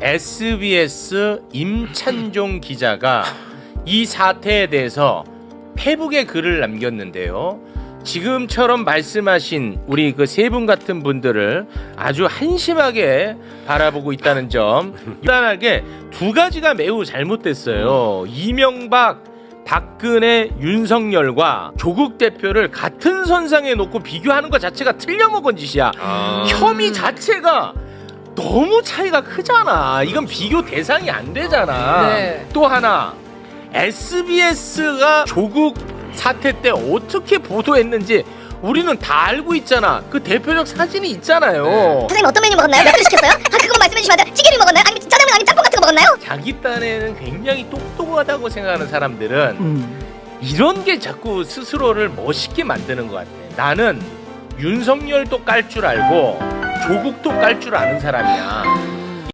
SBS 임찬종 기자가 이 사태에 대해서 페북에 글을 남겼는데요. 지금처럼 말씀하신 우리 그 세 분 같은 분들을 아주 한심하게 바라보고 있다는 점. 간단하게 두 가지가 매우 잘못됐어요. 이명박, 박근혜, 윤석열과 조국 대표를 같은 선상에 놓고 비교하는 것 자체가 틀려먹은 짓이야. 아. 혐의 자체가 너무 차이가 크잖아. 이건 비교 대상이 안 되잖아. 네. 또 하나 SBS가 조국 사태 때 어떻게 보도했는지 우리는 다 알고 있잖아. 그 대표적 사진이 있잖아요. 선생님 어떤 메뉴 먹었나요? 몇 그릇 시켰어요? 아 그거 말씀해 주시면 안 돼요? 찌개를 먹었나요? 아니면 짜장면 아니면 짬뽕 같은 거 먹었나요? 자기 딴에는 굉장히 똑똑하다고 생각하는 사람들은 음. 이런 게 자꾸 스스로를 멋있게 만드는 것 같아. 나는 윤석열도 깔 줄 알고 조국도 깔 줄 아는 사람이야.